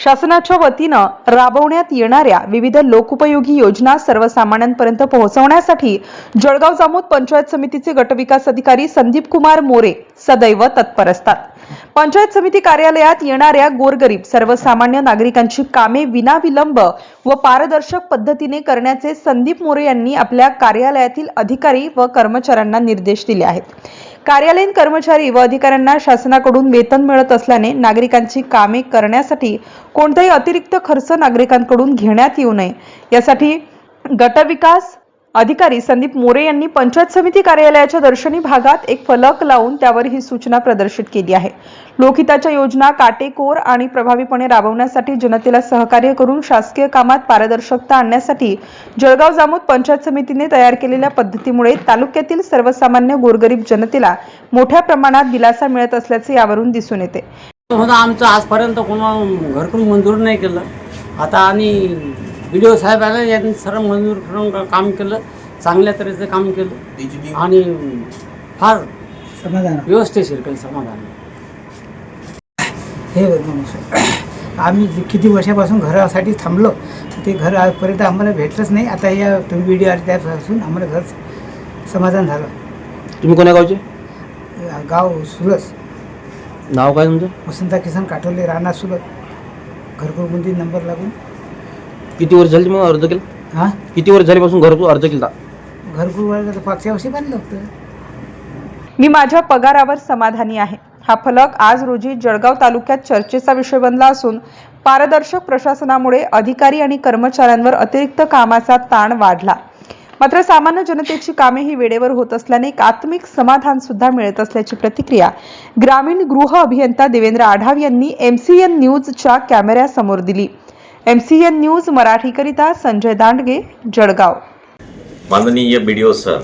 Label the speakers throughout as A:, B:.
A: शासनाच्या वतीनं राबवण्यात येणाऱ्या विविध लोकोपयोगी योजना सर्वसामान्यांपर्यंत पोहोचवण्यासाठी जळगाव जामोद पंचायत समितीचे गटविकास अधिकारी संदीप कुमार मोरे सदैव तत्पर असतात. पंचायत समिती कार्यालयात येणाऱ्या गोरगरीब सर्वसामान्य नागरिकांची कामे विनाविलंब व पारदर्शक पद्धतीने करण्याचे संदीप मोरे यांनी आपल्या कार्यालयातील अधिकारी व कर्मचाऱ्यांना निर्देश दिले आहेत. कार्यालयीन कर्मचारी व अधिकाऱ्यांना शासनाकडून वेतन मिळत असल्याने नागरिकांची कामे करण्यासाठी कोणताही अतिरिक्त खर्च नागरिकांकडून घेण्यात येऊ नये. यासाठी गटविकास अधिकारी संदीप मोरे यांनी पंचायत समिती कार्यालयाच्या दर्शनी भागात एक फलक लावून त्यावर ही सूचना प्रदर्शित केली आहे. लोकहिताच्या योजना काटेकोर आणि प्रभावीपणे राबवण्यासाठी जनतेला सहकार्य करून शासकीय कामात पारदर्शकता आणण्यासाठी जळगाव जामोद पंचायत समितीने तयार केलेल्या पद्धतीमुळे तालुक्यातील सर्वसामान्य गोरगरीब जनतेला मोठ्या प्रमाणात दिलासा मिळत असल्याचे यावरून दिसून येते.
B: आमचं आजपर्यंत कोणा घरकडून मंजूर नाही केलं. आता आणि बी डी साहेब आले यांनी सर्व मंजूर करून का- काम केलं चांगल्या तऱ्हेचं काम केलं. आणि फार
C: समाधान.
B: व्यवस्थिशीर केलं समाधान.
C: हे नमस्कार आम्ही किती वर्षापासून घरासाठी थांबलो तर ते घर आजपर्यंत आम्हाला भेटलंच नाही. आता या तुम्ही व्हिडिओ आले त्यापासून आम्हाला घर समाधान झालं.
D: तुम्ही कोण्या गावचे?
C: गाव सुलस
D: नाव काय तुमचं?
C: वसंता किसन काठोले राणा सुलत घरकुलबंदी नंबर लागून.
D: किती वर्ष झाली मग अर्ज केला?
C: हां?
D: किती वर्ष झालीपासून घर अर्ज केला
C: घरकुल वर्ग मागच्या वर्षी बांधलं होतं.
A: मी माझ्या पगारावर समाधानी आहे. हा फलक आज रोजी जळगाव तालुक्यात चर्चेचा विषय बनला असून पारदर्शक प्रशासनामुळे अधिकारी आणि कर्मचाऱ्यांवर अतिरिक्त कामाचा ताण वाढला. मात्र सामान्य जनतेची कामे ही वेळेवर होत असल्याने एक आत्मिक समाधान सुद्धा मिळत असल्याची प्रतिक्रिया ग्रामीण गृह अभियंता देवेंद्र आढाव यांनी एमसीएन न्यूजच्या कॅमेऱ्यासमोर दिली. एम सी एन न्यूज मराठीकरिता संजय दांडगे जळगाव.
E: माननीय बी डी ओ सर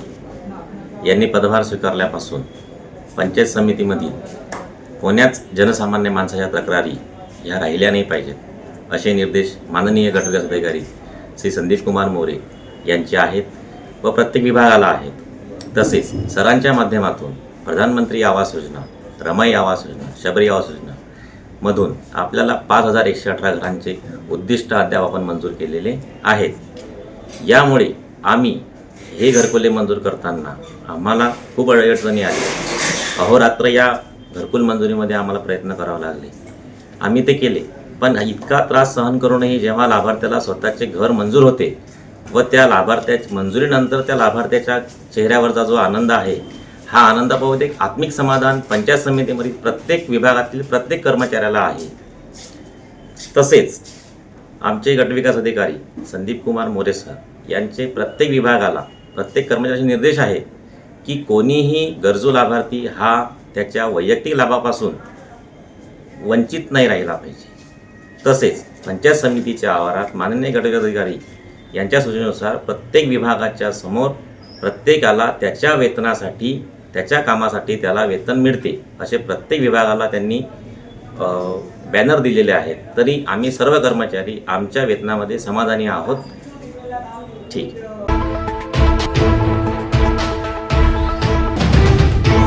E: यांनी पदभार स्वीकारल्यापासून पंचायत समितीमधील कोण्याच जनसामान्य माणसाच्या तक्रारी ह्या राहिल्या नाही पाहिजेत असे निर्देश माननीय गटविकास अधिकारी श्री संदीप कुमार मोरे यांचे आहेत व प्रत्येक विभागाला आहेत. तसेच सरांच्या माध्यमातून प्रधानमंत्री आवास योजना रमाई आवास योजना शबरी आवास योजना मधून आपल्याला पाच हजार एकशे अठरा घरांचे उद्दिष्ट अद्याप आपण मंजूर केलेले आहेत. यामुळे आम्ही हे घरकुले मंजूर करताना आम्हाला खूप अडचणी आल्या. अहोरात्र या घरकुल मंजुरीमध्ये आम्हाला प्रयत्न करावे लागले. आम्ही ते केले पण इतका त्रास सहन करूनही जेव्हा लाभार्थ्याला स्वतःचे घर मंजूर होते व त्या लाभार्थ्या मंजुरीनंतर त्या लाभार्थ्याच्या चेहऱ्यावरचा जो आनंद आहे हा आनंदाबाबत एक आत्मिक समाधान पंचायत समितीमधील प्रत्येक विभागातील प्रत्येक कर्मचाऱ्याला आहे. तसेच आमचे गटविकास अधिकारी संदीप कुमार मोरे सर यांचे प्रत्येक विभागाला प्रत्येक कर्मचाऱ्याचे निर्देश आहे की कोणीही गरजू लाभार्थी हा त्याच्या वैयक्तिक लाभापासून वंचित नाही राहिला पाहिजे. तसेच पंचायत समितीच्या आवारात माननीय गटविकास अधिकारी यांच्या सूचनेनुसार प्रत्येक विभागाच्या समोर प्रत्येकाला त्याच्या वेतनासाठी त्याच्या कामासाठी त्याला वेतन मिळते असे प्रत्येक विभागाला त्यांनी बॅनर दिलेले आहेत. तरी आम्ही सर्व कर्मचारी आमच्या वेतनामध्ये समाधानी आहोत. ठीक.